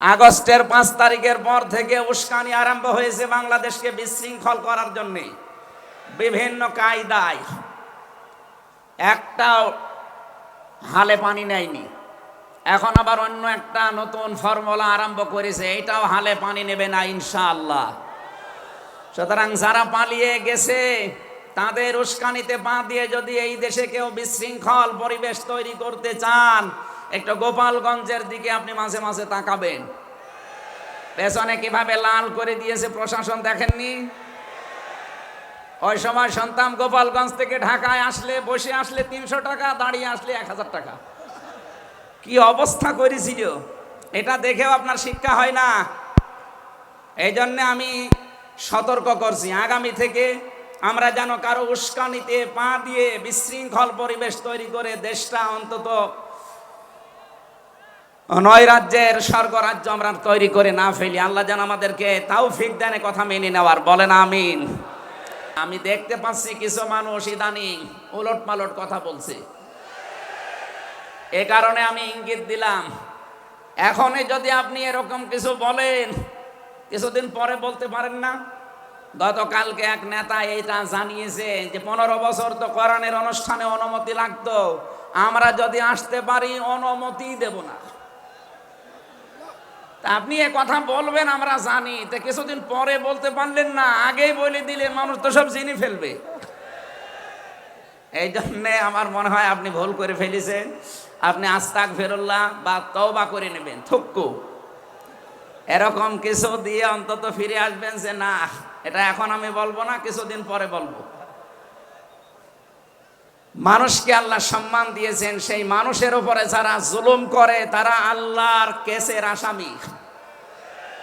আগস্টের পাঁচ তারিখের পর থেকে উস্কানি আরম্ভ হয়েছে বাংলাদেশকে বিশৃঙ্খল করার জন্যে। বিভিন্ন কায়দায়। একটাও হালে পানি নেয়নি। এখন আবার অন্য একটা নতুন ফর্মুলা আরম্ভ করেছে, এটাও হালে পানি নেবে না ইনশাআল্লাহ। সুতরাং যারা পালিয়ে গেছে, তাদের উস্কানিতে পা দিয়ে যদি এই দেশে কেউ বিশৃঙ্খল পরিবেশ তৈরি করতে চান একটু গোপালগঞ্জের দিকে আপনি মাঝে মাঝে তাকাবেন। পেছনে কীভাবে লাল করে দিয়েছে প্রশাসন দেখেননি? ওই সময় সন্তান গোপালগঞ্জ থেকে ঢাকায় আসলে, বসে আসলে তিনশো টাকা, দাঁড়িয়ে আসলে এক হাজার টাকা। কি অবস্থা করেছিল? এটা দেখেও আপনার শিক্ষা হয় না। এই জন্যে আমি সতর্ক করছি। আগামী থেকে আমরা যেন কারও উস্কানিতে পা দিয়ে বিশৃঙ্খল পরিবেশ তৈরি করে দেশটা অন্তত নয় রাজ্যের স্বর্গরাজ্য আমরা তৈরি করে না ফেলি। আল্লাহ যেন আমাদেরকে তাও ফিক দেন কথা মেনে নেওয়ার। বলেন আমিন। আমি দেখতে পাচ্ছি কিছু মানুষ ইদানিং উলট পালট কথা বলছে। এ কারণে আমি ইঙ্গিত দিলাম, এখনই যদি আপনি এরকম কিছু বলেন, কিছুদিন পরে বলতে পারেন না। গতকালকে এক নেতা এটা জানিয়েছে যে, পনেরো বছর তো কোরআনের অনুষ্ঠানে অনুমতি লাগতো, আমরা যদি আসতে পারি, অনুমতি দেব না। তা আপনি এ কথা বলবেন, আমরা জানি। তা কিছুদিন পরে বলতে পারলেন না, আগেই বলে দিলে মানুষ তো সব জেনে ফেলবে। এই জন্যে আমার মনে হয় আপনি ভুল করে ফেলেছেন। আপনি আস্তাক ফেরল্লাহ বা তওবা করে নেবেন থুক্কু এরকম কিছু দিয়ে অন্তত ফিরে আসবেন যে, না, এটা এখন আমি বলব না, কিছুদিন পরে বলব। মানুষকে আল্লাহ সম্মান দিয়েছেন, সেই মানুষের উপরে যারা জুলুম করে, তারা আল্লাহর কেসের আসামি।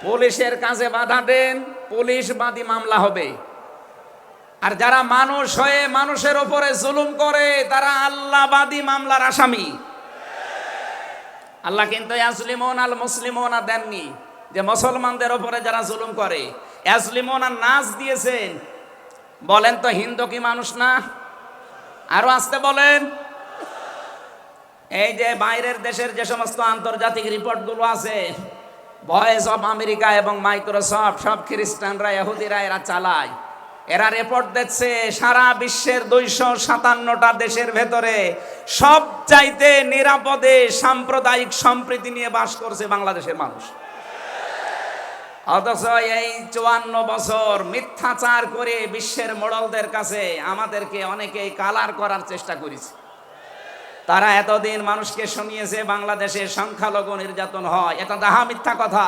পুলিশের কাজে বাধা দেন, পুলিশ বাদী মামলা হবে। আর যারা মানুষ হয়ে মানুষের উপরে জুলুম করে, তারা আল্লাহবাদী মামলার আসামি। আল্লাহ কিন্তু ইয়াসলিমন আল মুসলিমনা দেননি যে মুসলমানদের উপরে যারা জুলুম করে। ইয়াসলিমনা নাচ দিয়েছেন। বলেন তো হিন্দু কি মানুষ না? আরও আসতে বলেন। এই যে বাইরের দেশের যে সমস্ত আন্তর্জাতিক রিপোর্টগুলো আছে ভয়েস অফ আমেরিকা এবং মাইক্রোসফট সব খ্রিস্টানরা এহুদিরা এরা চালায়। এরা রিপোর্ট দিচ্ছে, সারা বিশ্বের দুইশো সাতান্নটা দেশের ভেতরে সব চাইতে নিরাপদে সাম্প্রদায়িক সম্প্রীতি নিয়ে বাস করছে বাংলাদেশের মানুষ। অথচ এই চুয়ান্ন বছর মিথ্যাচার করে বিশ্বের মোড়লদের কাছে আমাদেরকে অনেকেই কালার করার চেষ্টা করেছে। তারা এতদিন মানুষকে শুনিয়েছে বাংলাদেশে সংখ্যালঘু নির্যাতন হয়। এটা দাহা মিথ্যা কথা।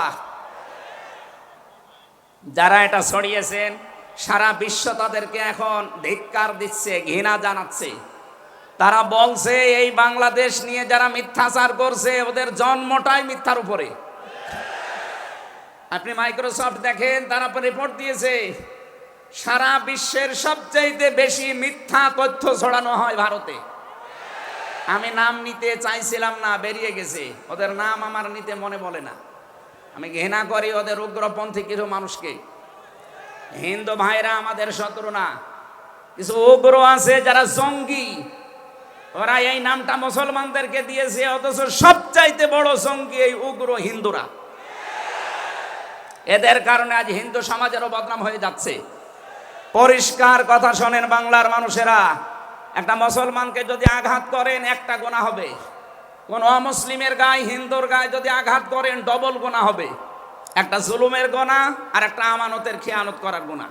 যারা এটা ছড়িয়েছেন, সারা বিশ্ব তাদেরকে এখন ধিক্কার দিচ্ছে, ঘৃণা জানাচ্ছে। তারা বলছে, এই বাংলাদেশ নিয়ে যারা মিথ্যাচার করছে, ওদের জন্মটাই মিথ্যার উপরে। আপনি মাইক্রোসফট দেখেন, তারা রিপোর্ট দিয়েছে, সারা বিশ্বের সবচাইতে বেশি মিথ্যা তথ্য ছড়ানো হয় ভারতে। আমি নাম নিতে চাইছিলাম না, বেরিয়ে গেছে। ওদের নাম আমার নিতে মনে বলে না। আমি ঘৃণা করি ওদের উগ্রপন্থী কিছু মানুষকে। হিন্দু ভাইরা আমাদের শত্রু না। কিছু উগ্র আছে যারা জঙ্গি। ওরা এই নামটা মুসলমানদেরকে দিয়েছে, অথচ সবচাইতে বড় জঙ্গি এই উগ্র হিন্দুরা। এদের কারণে আজ হিন্দু সমাজেরও বদনাম হয়ে যাচ্ছে। পরিষ্কার কথা শোনেন বাংলার মানুষেরা, একটা মুসলমানকে যদি আঘাত করেন, একটা গোনা হবে। কোন অমুসলিমের গায়ে, হিন্দুর গায়ে যদি আঘাত করেন ডবল গোনা হবে। একটা জুলুমের গোনা আর একটা আমানতের খেয়ানত করার গোনা।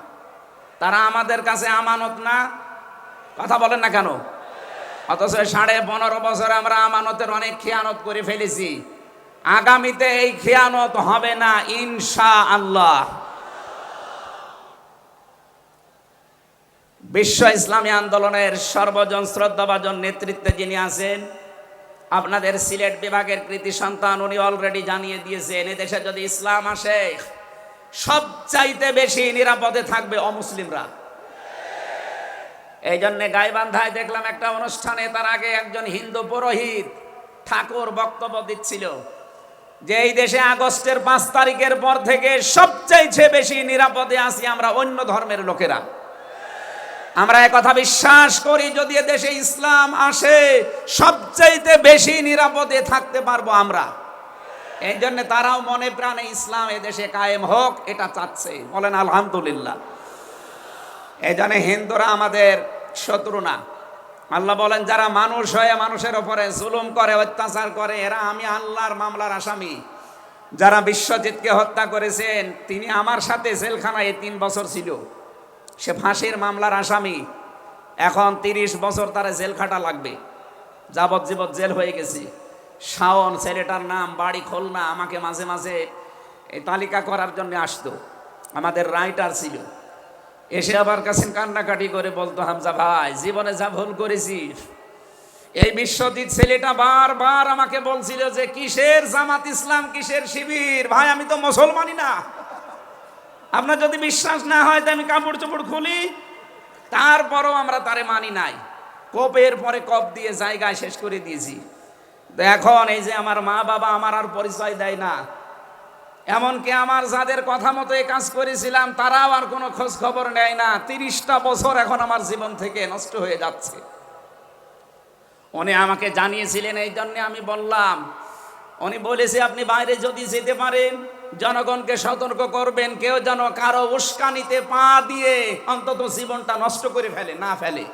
তারা আমাদের কাছে আমানত না, কথা বলেন না কেন? অথচ সাড়ে পনেরো বছর আমরা আমানতের অনেক খেয়ানত করে ফেলেছি। আগামীতে এই খেয়ানত হবে না ইনশা আল্লাহ বিশ্ব ইসলামী আন্দোলনের সর্বজন শ্রদ্ধাভাজন নেতৃত্বে যিনি আছেন, আপনাদের সিলেট বিভাগের কৃতি সন্তান উনি অলরেডি জানিয়ে দিয়েছেন, এদেশে যদি ইসলাম আসে, সবচাইতে বেশি নিরাপদে থাকবে অমুসলিমরা। এই জন্য গাইবান্ধায় দেখলাম একটা অনুষ্ঠানে তার আগে একজন হিন্দু পুরোহিত ঠাকুর বক্তব্য দিচ্ছিল। যে এই দেশে আগস্টের পাঁচ তারিখের পর থেকে সবচাইতে বেশি নিরাপদে আছি আমরা অন্য ধর্মের লোকেরা। আমরা কথা বিশ্বাস করি, যদি দেশে ইসলাম আসে, সবচাইতে বেশি নিরাপদে থাকতে পারব আমরা। এই জন্য তারাও মনে প্রাণে ইসলাম এদেশে কায়েম হোক, এটা চাচ্ছে। বলেন, আলহামদুলিল্লাহ। এই জন্য হিন্দুরা আমাদের শত্রু না। আল্লাহ বলেন, যারা মানুষ হয়ে মানুষের ওপরে জুলুম করে, অত্যাচার করে, এরা আমি আল্লাহর মামলার আসামি। যারা বিশ্বজিৎকে হত্যা করেছেন, তিনি আমার সাথে জেলখানায় তিন বছর ছিল। সে ফাঁসির মামলার আসামি। এখন তিরিশ বছর তারা জেল খাটা লাগবে। যাবজ্জীবন জেল হয়ে গেছে। শাওন, ছেলেটার নাম, বাড়ি খোলনা, আমাকে মাঝে মাঝে এই তালিকা করার জন্য আসতো। আমাদের রাইটার ছিল। এসে আবার কাছে কান্নাকাটি করে বলতো, হামজা ভাই, জীবনে যা ভুল করেছি, এই বিশ্বজিৎ ছেলেটা বারবার আমাকে বলছিল যে কিসের জামাত ইসলাম, কিসের শিবির? ভাই, আমি তো মুসলমানই না। আপনার যদি বিশ্বাস না হয়, তো আমি কাপড় চোপড় খুলি। তারপরও আমরা তারে মানি নাই। কপের পরে কপ দিয়ে জায়গায় শেষ করে দিয়েছি। এখন এই যে আমার মা বাবা আমার আর পরিচয় দেয় না। এমনকি আমার যাদের কথা মতো এই কাজ করেছিলাম, তারাও আর কোনো খোঁজ খবর নেয় না। তিরিশটা বছর এখন আমার জীবন থেকে নষ্ট হয়ে যাচ্ছে। উনি আমাকে জানিয়েছিলেন, এই জন্যে আমি বললাম, উনি বলেছে, আপনি বাইরে যদি যেতে পারেন, জনগণকে সতর্ক করবেন, কেউ যেন কারও উস্কানিতে পা দিয়ে অন্তত জীবনটা নষ্ট করে ফেলে, না ফেলে।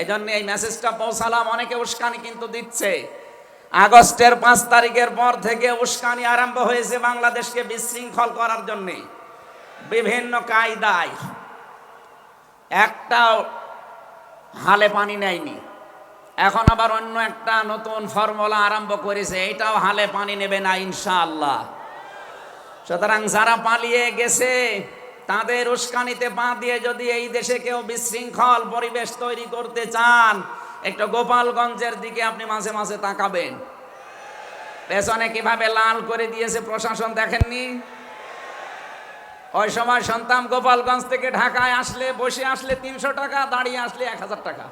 এই জন্য এই মেসেজটা পৌঁছালাম, অনেকে উস্কানি কিন্তু দিচ্ছে। আগস্টের পাঁচ তারিখের পর থেকে উস্কানি আরম্ভ হয়েছে বাংলাদেশকে বিশৃঙ্খল করার জন্যে। বিভিন্ন কায়দায়। একটাও হালে পানি নেয়নি। এখন আবার অন্য একটা নতুন ফর্মুলা আরম্ভ করেছে এটাও হালে পানি নেবে না ইনশাআল্লাহ। সুতরাং যারা পালিয়ে গেছে, তাদের উস্কানিতে পা দিয়ে যদি এই দেশে কেউ বিশৃঙ্খল পরিবেশ তৈরি করতে চান একটু গোপালগঞ্জের দিকে আপনি মাঝে মাঝে তাকাবেন। পেছনে কীভাবে লাল করে দিয়েছে প্রশাসন দেখেননি? ওই সময় সন্তান গোপালগঞ্জ থেকে ঢাকায় আসলে, বসে আসলে তিনশো টাকা, দাঁড়িয়ে আসলে এক হাজার টাকা।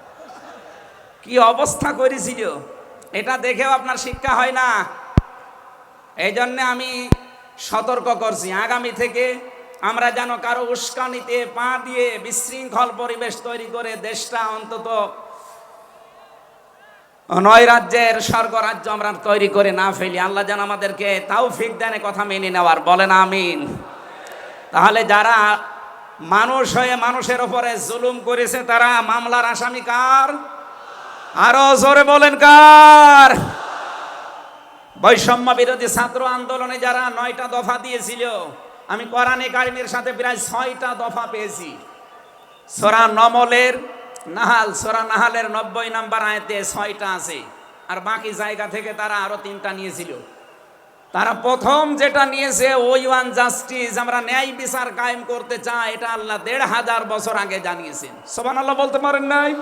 কি অবস্থা করেছিল? এটা দেখেও আপনার শিক্ষা হয় না। এই জন্যে আমি সতর্ক করছি। আগামী থেকে আমরা যেন কারও উস্কানিতে পা দিয়ে বিশৃঙ্খল পরিবেশ তৈরি করে দেশটা অন্তত নয় রাজ্যের স্বর্গ রাজ্য আমরা তৈরি করে না ফেলি। আল্লাহ যেন আমাদেরকে তাও ফিক দেনে কথা মেনে নেওয়ার। বলেন আমিন। তাহলে যারা মানুষ হয়ে মানুষের ওপরে জুলুম করেছে, তারা মামলার আসামি কার? আরও জোরে বলেন কার? বৈষম্য বিরোধী ছাত্র আন্দোলনে যারা নয়টা দফা দিয়েছিল, আমি কোরআনে কারিমের সাথে প্রায় ছয়টা দফা পেয়েছি। সোরা নমলের নাহাল, সোরা নাহালের নব্বই নাম্বার আয়তে ছয়টা আছে। আর বাকি জায়গা থেকে তারা আরও তিনটা নিয়েছিল। তারা প্রথম যেটা নিয়েছে, ওই ওয়ান জাস্টিস, আমরা ন্যায় বিচার কায়েম করতে চাই। এটা আল্লাহ দেড় হাজার বছর আগে জানিয়েছেন। সোবান আল্লাহ বলতে পারেন নাই?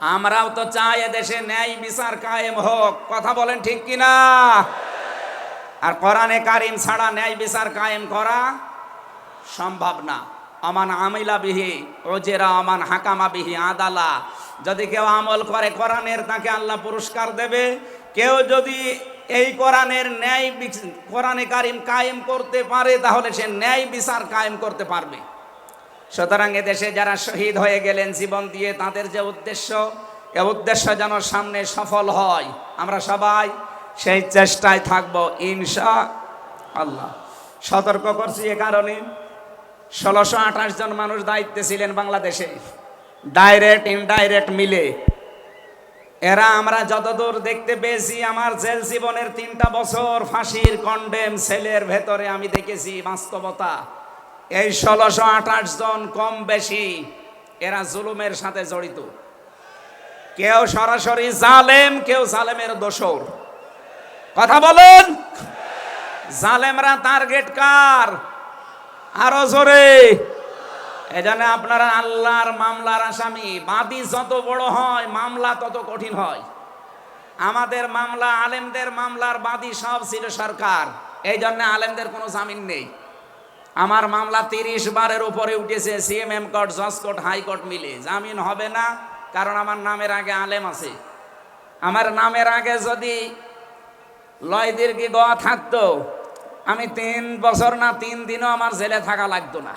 আমরাও তো চাই এদেশে ন্যায় বিচার কায়েম হোক। কথা বলেন ঠিক কিনা? আর কোরআনে কারিম ছাড়া ন্যায় বিচার কায়েম করা সম্ভব না। আমান আমিলা বিহি ওজেরা আমান হাকামা বিহি আদালা। যদি কেউ আমল করে কোরআনের, তাকে আল্লাহ পুরস্কার দেবে। কেউ যদি এই কোরআনের ন্যায় কোরআনে কারিম কায়েম করতে পারে, তাহলে সে ন্যায় বিচার কায়েম করতে পারবে। সুতরাং এদেশে যারা শহীদ হয়ে গেলেন জীবন দিয়ে, তাদের যে উদ্দেশ্য, এ উদ্দেশ্য যেন সামনে সফল হয়। আমরা সবাই সেই চেষ্টায় থাকব, ইনশা আল্লাহ। সতর্ক করছি এ কারণে। ষোলোশো আঠাশ জন মানুষ দায়িত্বে ছিলেন বাংলাদেশে। ডাইরেক্ট ইনডাইরেক্ট মিলে। এরা আমরা যতদূর দেখতে পেয়েছি, আমার জেল জীবনের তিনটা বছর ফাঁসির কন্ডেম সেলের ভেতরে আমি দেখেছি বাস্তবতা। এই ষোলোশো আঠাশ জন কম বেশি এরা জুলুমের সাথে জড়িত। কেউ সরাসরি জালেম, কেউ জালেমের দোসর কথা বলুন! জালেমরা টার্গেট কার? আরও জোরে। এজন্য আপনারা আল্লাহর মামলার আসামি। বাদী যত বড় হয়, মামলা তত কঠিন হয়। আমাদের মামলা, আলেমদের মামলার বাদী সব ছিল সরকার। এই জন্য আলেমদের কোনো জামিন নেই। আমার মামলা তিরিশ বারের উপরে উঠেছে, সিএমএম কোর্ট, জজ কোর্ট হাইকোর্ট মিলে। জামিন হবে না, কারণ আমার নামের আগে আলেম আছে। আমার নামের আগে যদি লয় দীর্ঘি গোয়া থাকতো আমি তিন বছর না তিন দিনও আমার জেলে থাকা লাগতো না।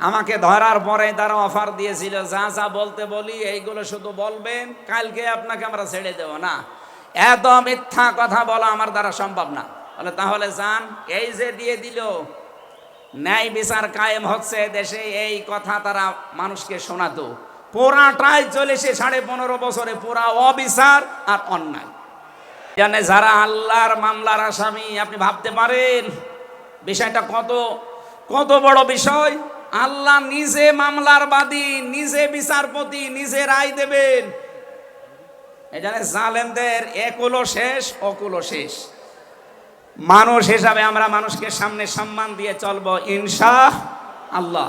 আমাকে ধরার পরে তারা অফার দিয়েছিল, যা যা বলতে বলি, এইগুলো শুধু বলবেন, কালকে আপনাকে আমরা ছেড়ে দেবো না। এত মিথ্যা কথা বলা আমার দ্বারা সম্ভব না। বলে, তাহলে যান, এই যে দিয়ে দিল, ন্যায় বিচার কায়েম হচ্ছে, দেশে এই কথা তারা মানুষকে শোনাতো। পুরাটাই চলেছে সাড়ে পনেরো বছরে, পুরা অবিচার আর অন্যায়। জানে যারা আল্লাহর মামলার আসামি, আপনি ভাবতে পারেন, বিষয়টা কত কত বড় বিষয়? আল্লাহ নিজে মামলার বাদী, নিজে বিচারপতি, নিজে রায় দেবেন। এখানে জালেমদের একুলো শেষ, অকুলো শেষ। মানুষ হিসাবে আমরা মানুষকে সামনে সম্মান দিয়ে চলবো, ইনশা আল্লাহ।